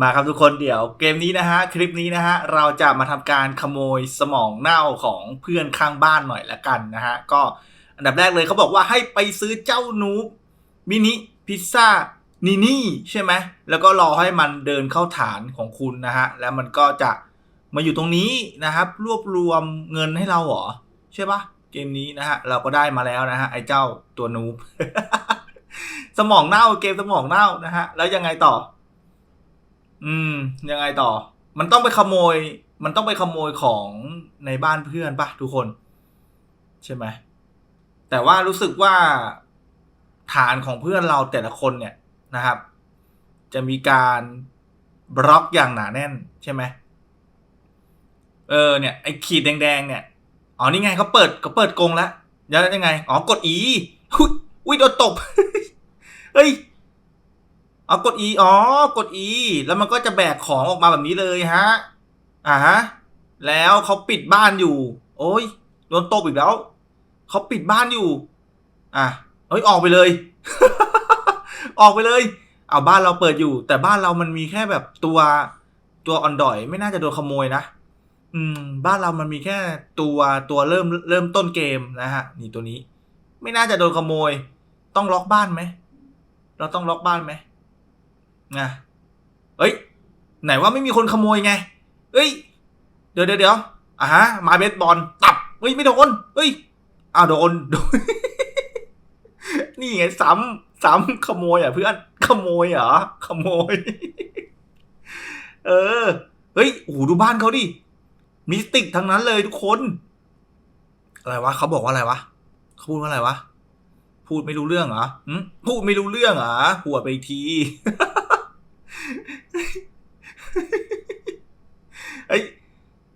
มาครับทุกคนเดี๋ยวเกมนี้นะฮะคลิปนี้นะฮะเราจะมาทำการขโมยสมองเน่าของเพื่อนข้างบ้านหน่อยละกันนะฮะก็อันดับแรกเลยเขาบอกว่าให้ไปซื้อเจ้านูบมินิพิซซ่านีนี่ใช่ไหมแล้วก็รอให้มันเดินเข้าฐานของคุณนะฮะแล้วมันก็จะมาอยู่ตรงนี้นะครับ รวบรวมเงินให้เราเหรอใช่ปะเกมนี้นะฮะเราก็ได้มาแล้วนะฮะไอ้เจ้าตัวนูบสมองเน่าเกมสมองเน่านะฮะแล้วยังไงต่อ อืม ยังไงต่อ มันต้องไปขโมย มันต้องไปขโมยของในบ้านเพื่อนปะทุกคน ใช่ไหมแต่ว่ารู้สึกว่าฐานของเพื่อนเราแต่ละคนเนี่ยนะครับ จะมีการบล็อกอย่างหนาแน่นใช่ไหมเออเนี่ยไอ้ขีดแดงๆเนี่ยอ๋อนี่ไงเขาเปิดเขาเปิดกรงแล้วแล้วยังไง อ๋อกดอีอุ้ยอุ้ยโดนตบเฮ้ย เอากด E อ๋อกด E แล้วมันก็จะแบกของออกมาแบบนี้เลยฮะอ่าฮะแล้วเขาปิดบ้านอยู่ โอ้ยโดนตบอีกแล้วเขาปิดบ้านอยู่ อะเฮ้ยออกไปเลย ออกไปเลย เอาบ้านเราเปิดอยู่ แต่บ้านเรามันมีแค่แบบตัวตัวอ่อนดอย ไม่น่าจะโดนขโมยนะอืม บ้านเรามันมีแค่ตัวตัวเริ่มเริ่มต้นเกมนะฮะ นี่ตัวนี้ ไม่น่าจะโดนขโมย ต้องล็อกบ้านไหมเราต้องล็อกบ้านไหม นะเอ้ย ไหนว่าไม่มีคนขโมยไง เอ้ย เดี๋ยวเดี๋ยวเดี๋ยวอะฮะ มาเบสบอลตับเฮ้ย ไม่โดนเฮ้ยอ้าวโดนโดน นี่ไงซ้ำซ้ำขโมยอะเพื่อนขโมยเหรอขโมย เออ เฮ้ยโอ้โหดูบ้านเขาดิมิสติกทั้งนั้นเลยทุกคน อะไรวะเขาบอกว่าอะไรวะเขาพูดว่าอะไรวะพูดไม่รู้เรื่องเหรอพูดไม่รู้เรื่องเหรอหัวไปอีกที เฮ้ย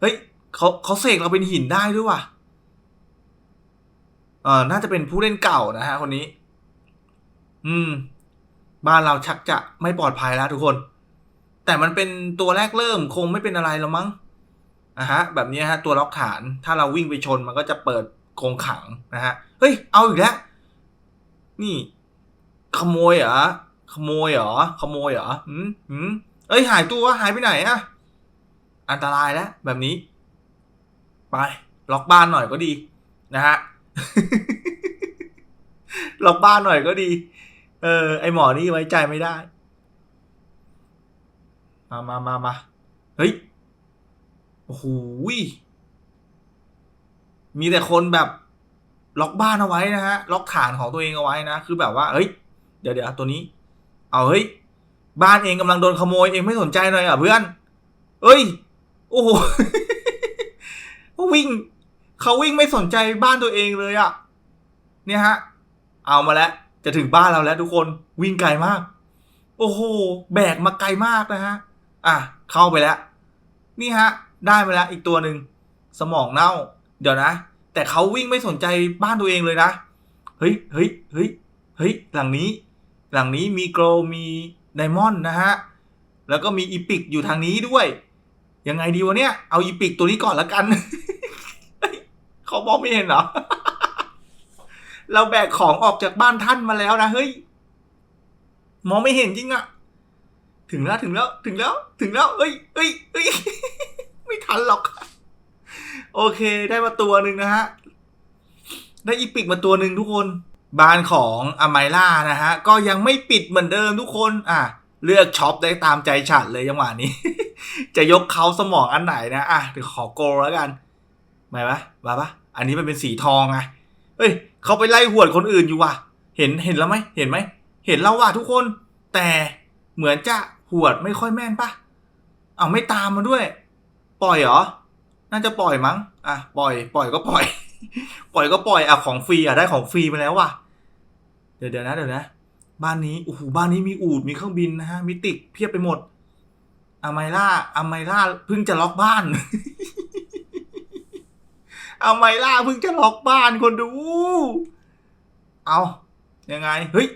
เฮ้ยเขาเขาเสกเราเป็นหินได้ด้วยว่ะเออน่าจะเป็นผู้เล่นเก่านะฮะ คนนี้ อืม บ้านเราชักจะไม่ปลอดภัยแล้วทุกคน แต่มันเป็นตัวแรกเริ่มคงไม่เป็นอะไรแล้วมั้งอะฮะ แบบนี้ฮะ ตัวล็อกฐาน ถ้าเราวิ่งไปชนมันก็จะเปิดโครงขังนะฮะ เฮ้ย เอาอีกแล้ว นี่ ขโมยเหรอ ขโมยเหรอ ขโมยเหรอหืมหืม เอ้ยหายตัวหายไปไหนอะอันตรายแล้วแบบนี้ ไป ล็อกบ้านหน่อยก็ดี นะฮะ ล็อกบ้านหน่อยก็ดี เออ ไอหมอนี่ไว้ใจไม่ได้ มามามามาเฮ้ย โอ้โหมีแต่คนแบบ ล็อกบ้านเอาไว้นะฮะ ล็อกฐานของตัวเองเอาไว้นะ คือแบบว่า เฮ้ย เดี๋ยวเดี๋ยวตัวนี้ เอาเฮ้ย บ้านเองกำลังโดนขโมยเองไม่สนใจหน่อยอะเพื่อน เอ้ย โอ้โหวิ่ง เขาวิ่งไม่สนใจบ้านตัวเองเลยอะ่ะ เนี่ยฮะ เอามาแล้ว จะถึงบ้านเราแล้วทุกคน วิ่งไกลมาก โอ้โห แบกมาไกลมากนะฮะ อะ เข้าไปแล้ว นี่ฮะ ได้ไปแล้วอีกตัวหนึ่ง สมองเน่า เดี๋ยวนะ แต่เขาวิ่งไม่สนใจบ้านตัวเองเลยนะ เฮ้ย เฮ้ย เฮ้ย เฮ้ย หลังนี้ หลังนี้มีโกลมี ไดมอนด์นะฮะ แล้วก็มีอีพิกอยู่ทางนี้ด้วย ยังไงดีวะเนี่ย เอาอีพิกตัวนี้ก่อนละกัน เขามองไม่เห็นเหรอ เราแบกของออกจากบ้านท่านมาแล้วนะ เฮ้ย มองไม่เห็นจริงอะถึงแล้วถึงแล้วถึงแล้วถึงแล้ว เอ้ยเอ้ยเอ้ยไม่ทันหรอก โอเคได้มาตัวหนึ่งนะฮะ ได้อีพิกมาตัวหนึ่งทุกคน บ้านของอไมล่านะฮะ ก็ยังไม่ปิดเหมือนเดิมทุกคนอะเลือกช็อปได้ตามใจฉันเลยจังหวะนี้ จะยกเขาสมองอันไหนนะอะเดี๋ยวขอโกแล้วกันมาปะมาปะอันนี้มันเป็นสีทองไงเฮ้ยเขาไปไล่หวดคนอื่นอยู่ว่ะ เห็นเห็นแล้วไหมเห็นไหมเห็นแล้วว่ะทุกคน แต่เหมือนจะหวดไม่ค่อยแม่นปะเอาไม่ตามมาด้วย ปล่อยเหรอน่าจะปล่อยมั้งอะปล่อย ปล่อยก็ปล่อย ปล่อยก็ปล่อยอะของฟรีอะได้ของฟรีมาแล้วว่ะ เดี๋ยวเดี๋ยวนะเดี๋ยวนะ บ้านนี้โอ้โหบ้านนี้มีอูดมีเครื่องบินนะฮะมิติกเพียบไปหมดอาไมล่าอาไมล่าเพิ่งจะล็อกบ้านอาไมล่าเพิ่งจะล็อกบ้านคนดู เอายังไง เฮ้ย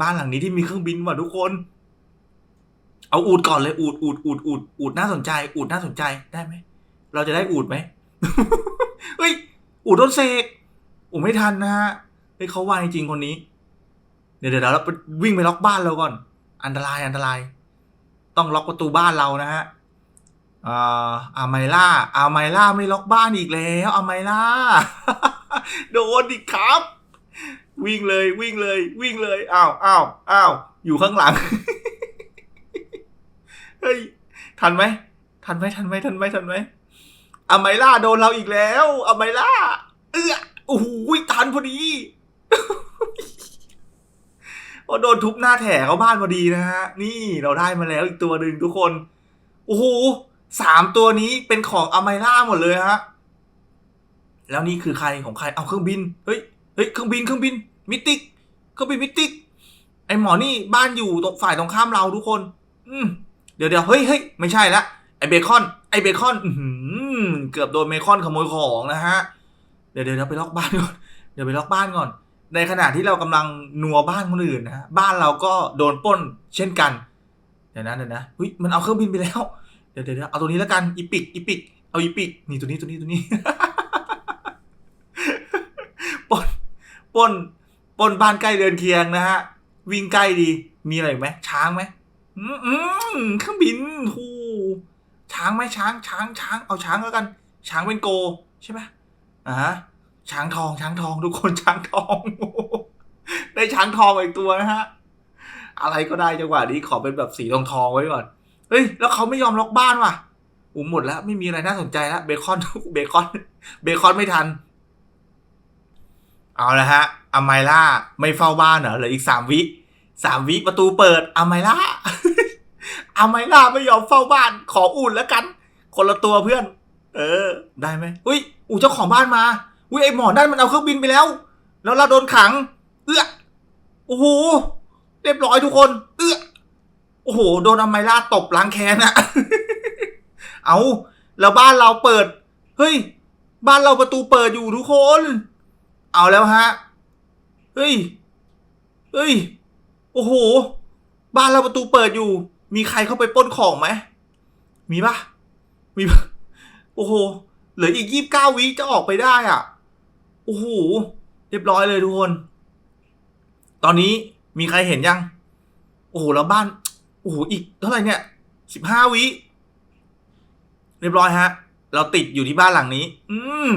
บ้านหลังนี้ที่มีเครื่องบินว่ะทุกคน เอาอูดก่อนเลย อูดอูดอูดอูดอูดน่าสนใจ อูดน่าสนใจได้ไหม เราจะได้อูดไหมเฮ้ย อูดโดนเสกอูดไม่ทันนะฮะเฮ้ยเขาวายจริงคนนี้ เดี๋ยวเดี๋ยวเราไปวิ่งไปล็อกบ้านเราก่อน อันตรายอันตราย ต้องล็อกประตูบ้านเรานะฮะอ่าไมล่าอาไมล่าไม่ล็อกบ้านอีกแล้วอาไมล่าโดนดิครับ วิ่งเลยวิ่งเลย วิ่งเลยอ้าวอ้าวอ้าวอยู่ข้างหลังเฮ้ยทันไหมทันไหมทันไหมทันไหมทันไหมอาไมล่าโดนเราอีกแล้วอาไมล่า เออโอ้โหทันพอดี พอโดนทุบหน้าแถเขาบ้านพอดีนะฮะ นี่เราได้มาแล้วอีกตัวหนึ่งทุกคน โอ้โหสามตัวนี้เป็นของอาไมล่าหมดเลยฮะ แล้วนี่คือใครของใคร เอาเครื่องบิน เฮ้ย เฮ้ย เครื่องบิน เครื่องบิน มิติกเครื่องบินมิติก ไอหมอนี่บ้านอยู่ตรงฝ่ายตรงข้ามเราทุกคน อืม เดี๋ยวเดี๋ยวเฮ้ยเฮ้ยไม่ใช่ละ ไอเบคอน ไอเบคอน อืเกือบโดนเบคอนขโมยของนะฮะ เดี๋ยวเดี๋ยวเดี๋ยวไปล็อกบ้านก่อน เดี๋ยวไปล็อกบ้านก่อน ในขณะที่เรากำลังนัวบ้านคนอื่นนะฮะบ้านเราก็โดนป้นเช่นกันเดี๋ยวนะเดี๋ยวนะเฮ้ยมันเอาเครื่องบินไปแล้ว เดี๋ยวเดี๋ยวเดี๋ยวเอาตัวนี้แล้วกันอีปิกอีปิกเอาอีปิกนี่ตัวนี้ตัวนี้ตัวนี้ป้นป้นป้นบ้านใกล้เรือนเคียงนะฮะวิ่งใกล้ดีมีอะไรไหมช้างไหมอืมเครื่องบินทูช้างไหมช้างช้างช้างเอาช้างแล้วกัน ช้างเป็นโกใช่ไหมอ่า ช้างทองช้างทองทุกคนช้างทอง ได้ช้างทองอีกตัวนะฮะ อะไรก็ได้จังหวะนี้ขอเป็นแบบสีทองทองไว้ก่อน เฮ้ย แล้วเขาไม่ยอมล็อกบ้านว่ะอุ้มหมดแล้ว ไม่มีอะไรน่าสนใจแล้วเบคอนเบคอน เบคอนไม่ทัน เอาละฮะอาไมล่าไม่เฝ้าบ้านเหรอเหลืออีกสามวิสามวิประตูเปิดอาไมล่าอาไมล่าไม่ยอมเฝ้าบ้าน ขออุ่นแล้วกัน คนละตัวเพื่อน เออ ได้ไหมอุ้ย อูเจ้าของบ้านมา อุ้ยไอหมอนั่นมันเอาเครื่องบินไปแล้ว แล้วเราโดนขัง เอื้อโอ้โหเรียบร้อยทุกคน เอื้อโอ้โห โดนอาไมล่าตบล้างแค้นอะเอาแล้วบ้านเราเปิด เฮ้ย บ้านเราประตูเปิดอยู่ทุกคน เอาแล้วฮะ เฮ้ย เฮ้ย โอ้โห บ้านเราประตูเปิดอยู่ มีใครเข้าไปป้นของไหม มีปะมีปะโอ้โห เหลืออีกยี่บเก้าวิจะออกไปได้อะ โอ้โหเรียบร้อยเลยทุกคน ตอนนี้มีใครเห็นยัง โอ้โหแล้วบ้าน โอ้โหอีกเท่าไหร่เนี่ยสิบห้าวิเรียบร้อยฮะ เราติดอยู่ที่บ้านหลังนี้ อืม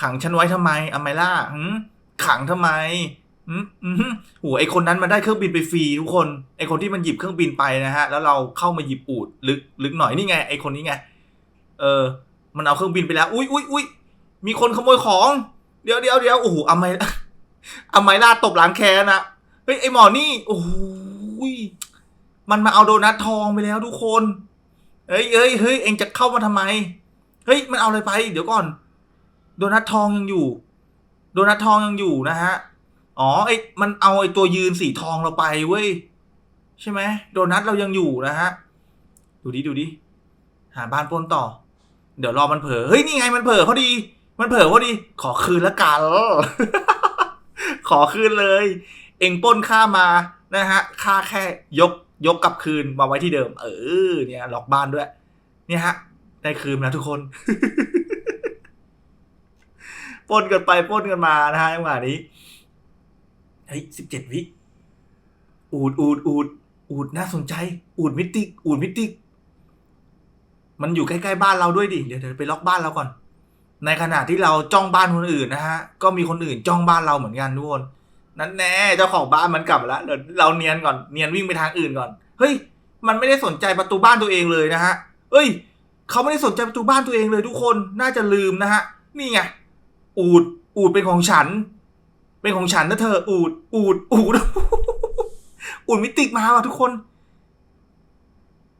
ขังฉันไว้ทำไมอเมล่าขังทำไมอืมอืมโหไอคนนั้นมันได้เครื่องบินไปฟรีทุกคน ไอคนที่มันหยิบเครื่องบินไปนะฮะ แล้วเราเข้ามาหยิบอูดลึกลึกหน่อยนี่ไง ไอคนนี้ไง เออ มันเอาเครื่องบินไปแล้ว อุ้ยอุ้ยอุ้ยมีคนขโมยของ เดี๋ยวเดี๋ยวเดี๋ยวโอ้โหอเมล่าอเมล่าตบหลังแคนนะเฮ้ยไอหมอนี่โอ้โหมันมาเอาโดนัททองไปแล้วทุกคนเฮ้ยเฮ้ยเฮ้ยเองจะเข้ามาทำไม เฮ้ยมันเอาอะไรไป เดี๋ยวก่อน โดนัททองยังอยู่ โดนัททองยังอยู่นะฮะอ๋อไอมันเอาไอตัวยืนสีทองเราไปเว้ยใช่ไหมโดนัทเรายังอยู่นะฮะดูดิดูดิหาบ้านปนต่อ เดี๋ยวรอมันเผลอเฮ้ยนี่ไงมันเผลอพอดี มันเผลอพอดีขอคืนละกัน ขอคืนเลย เองปล้นค่ามานะฮะค่าแค่ยกยกกลับคืนมาไว้ที่เดิม เออ เนี่ยล็อกบ้านด้วย เนี่ยฮะ ได้คืนแล้วทุกคนปล้นกันไปปล้นกันมานะฮะจังหวะนี้เฮ้ยสิบเจ็ดวิ อูดอูดอูดอูดน่าสนใจ อูดมิติก อูดมิติก มันอยู่ใกล้ๆบ้านเราด้วยดิ เดี๋ยวเดี๋ยวไปล็อกบ้านเราก่อน ในขณะที่เราจ้องบ้านคนอื่นนะฮะ ก็มีคนอื่นจ้องบ้านเราเหมือนกันทุกคนนั่นแน่เจ้าของบ้านมันกลับแล้วเดี๋ยวเราเนียนก่อนเนียนวิ่งไปทางอื่นก่อน เฮ้ย มันไม่ได้สนใจประตูบ้านตัวเองเลยนะฮะเฮ้ย เขาไม่ได้สนใจประตูบ้านตัวเองเลยทุกคนน่าจะลืมนะฮะนี่ไงอูดอูดเป็นของฉัน เป็นของฉันนะเธอ อูดอูดอูดอูดมิติกมาว่ะทุกคน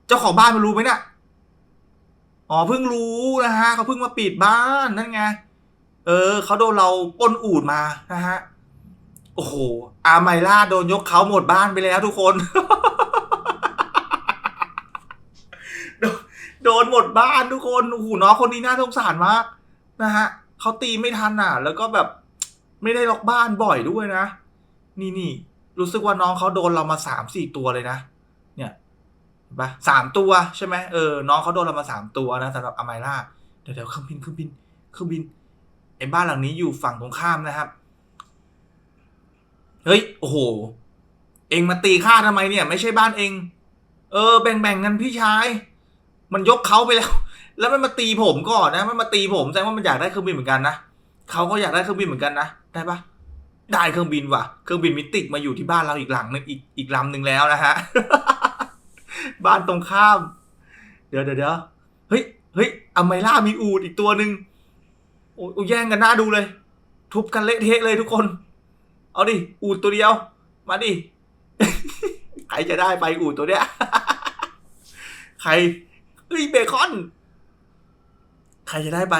เจ้าของบ้านมันรู้ไหมเนี่ย อ๋อเพิ่งรู้นะฮะเขาเพิ่งมาปิดบ้านนั่นไงเออเขาโดนเราป้นอูดมานะฮะโอ้โหอาไมล่าโดนยกเขาหมดบ้านไปแล้วทุกคนโดนโดนหมดบ้านทุกคนโอ้โหน้องคนนี้น่าสงสารมากนะฮะเขาตีไม่ทันอะ แล้วก็แบบไม่ได้ล็อกบ้านบ่อยด้วยนะ นี่นี่รู้สึกว่าน้องเขาโดนเรามาสามสี่ตัวเลยนะ ปะสามตัวใช่ไหมเออน้องเขาโดนเรามาสามตัวนะสำหรับอาไมล่าเดี๋ยวเดี๋ยวเครื่องบินเครื่องบินเครื่องบินไอ้บ้านหลังนี้อยู่ฝั่งตรงข้ามนะครับ เฮ้ยโอ้โห เองมาตีข้าทำไมเนี่ย ไม่ใช่บ้านเองเเออ แบ่งๆกันพี่ชาย มันยกเขาไปแล้ว แล้วมันมาตีผมก่อนนะ มันมาตีผมแสดงว่ามันอยากได้เครื่องบินเหมือนกันนะเขาก็อยากได้เครื่องบินเหมือนกันนะได้ปะได้เครื่องบินว่ะ เครื่องบินมิติกมาอยู่ที่บ้านเราอีกหลังนึงอีกอีกลำหนึ่งแล้วนะฮะ บ้านตรงข้าม เดี๋ยวเดี๋ยวเดี๋ยวเฮ้ยเฮ้ยอเมล่ามีอูดอีกตัวหนึ่งโอ้ยแย่งกันหน้าดูเลย ทุบกันเละเทะเลยทุกคน เอาดิ อูดตัวเดียว มาดิใครจะได้ไปอูดตัวเนี้ยใครเฮ้ยเบคอน ใครจะได้ไป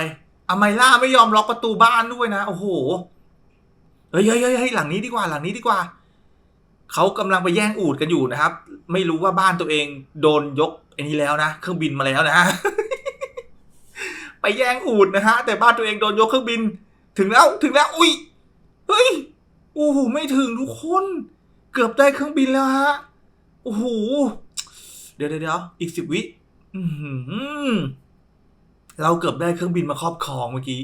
อเมล่าไม่ยอมล็อกประตูบ้านด้วยนะ โอ้โหเฮ้ยเฮ้ยเฮ้ยยหลังนี้ดีกว่า หลังนี้ดีกว่า เขากำลังไปแย่งอูดกันอยู่นะครับ ไม่รู้ว่าบ้านตัวเองโดนยกไอันนี้แล้วนะ เครื่องบินมาแล้วนะ ไปแย่งอูดนะฮะ แต่บ้านตัวเองโดนยกเครื่องบิน ถึงแล้วถึงแล้ว อุ้ยเฮ้ยโอ้โหไม่ถึงทุกคน เกือบได้เครื่องบินแล้วฮะโอ้โหเดี๋ยวเดี๋ยวเดี๋ยวอีกสิบวิเราเกือบได้เครื่องบินมาครอบครองเมื่อกี้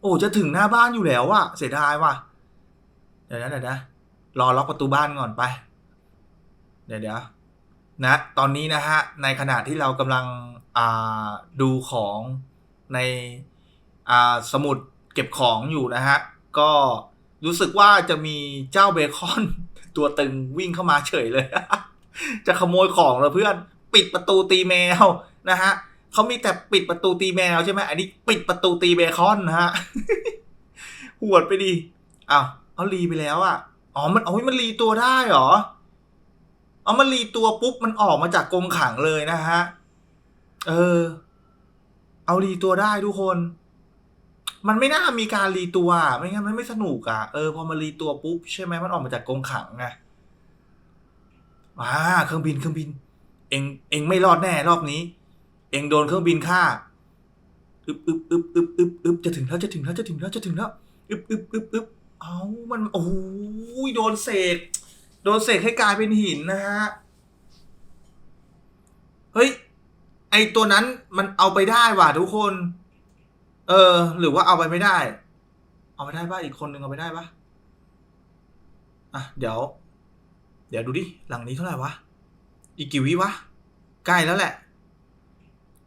โอ้จะถึงหน้าบ้านอยู่แล้วอะเสียดายว่ะเดี๋ยวนะเดี๋ยวนะรอล็อกประตูบ้านก่อนไป เดี๋ยวเดี๋ยวนะตอนนี้นะฮะในขณะที่เรากำลังดูของในสมุดเก็บของอยู่นะฮะก็รู้สึกว่าจะมีเจ้าเบคอน ตัวตึงวิ่งเข้ามาเฉยเลย จะขโมยของแล้วเพื่อนปิดประตูตีแมวนะฮะเขามีแต่ปิดประตูตีแมวใช่ไหมอันนี้ปิดประตูตีเบคอนนะฮะหวดไปดิอ้าวเอารีไปแล้วอะอ๋อมันโอ้ยมันรีตัวได้เหรอ เอามันรีตัวปุ๊บมันออกมาจากกรงขังเลยนะฮะ เออ เอารีตัวได้ทุกคน มันไม่น่ามีการรีตัว ไม่งั้นมันไม่สนุกอะเออพอมารีตัวปุ๊บใช่ไหมมันออกมาจากกรงขังไงอ่าเครื่องบินเครื่องบิน เองเองไม่รอดแน่รอบนี้ เองโดนเครื่องบินฆ่าอึบอึบอึบอึบอึบอึบจะถึงแล้วจะถึงแล้วจะถึงแล้วจะถึงแล้วอึบอึบอึบอึบเอามันโอ้ยโดนเสก โดนเสกให้กลายเป็นหินนะฮะ เฮ้ย ไอตัวนั้นมันเอาไปได้ว่ะทุกคน เออ หรือว่าเอาไปไม่ได้ เอาไปได้ปะอีกคนนึงเอาไปได้ปะอะเดี๋ยว เดี๋ยวดูดิ หลังนี้เท่าไหร่วะ อีกกี่วิวะ ใกล้แล้วแหละ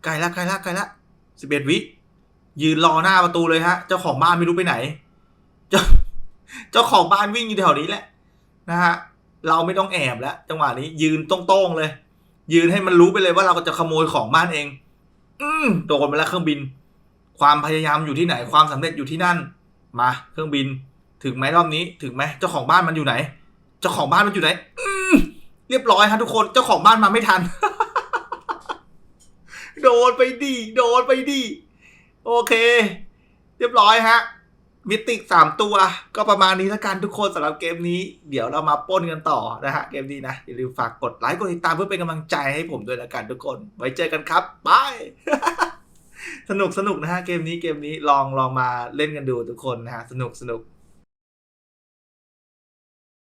ใกล้ละใกล้ละใกล้ละสิบเอ็ดวิ ยืนรอหน้าประตูเลยฮะ เจ้าของบ้านไม่รู้ไปไหน เจ้าเจ้าของบ้านวิ่งอยู่แถวนี้แหละนะฮะ เราไม่ต้องแอบแล้วจังหวะนี้ยืนตรงๆเลย ยืนให้มันรู้ไปเลยว่าเราจะขโมยของบ้านเอง อืมโดนไปแล้วเครื่องบิน ความพยายามอยู่ที่ไหน ความสำเร็จอยู่ที่นั่น มาเครื่องบิน ถึงไหมรอบนี้ ถึงไหมเจ้าของบ้านมันอยู่ไหน เจ้าของบ้านมันอยู่ไหน อืมเรียบร้อยฮะทุกคนเจ้าของบ้านมาไม่ทัน โดนไปดี โดนไปดี โอเค เรียบร้อยฮะ มิติสามตัว ก็ประมาณนี้แล้วกันทุกคนสำหรับเกมนี้ เดี๋ยวเรามาป้นกันต่อนะฮะ เกมนี้นะ อย่าลืมฝากกดไลค์กดติดตามเพื่อเป็นกำลังใจให้ผมด้วยละกันทุกคน ไว้เจอกันครับบายสนุกสนุกนะฮะเกมนี้เกมนี้ลองลองมาเล่นกันดูทุกคนนะฮะสนุกสนุก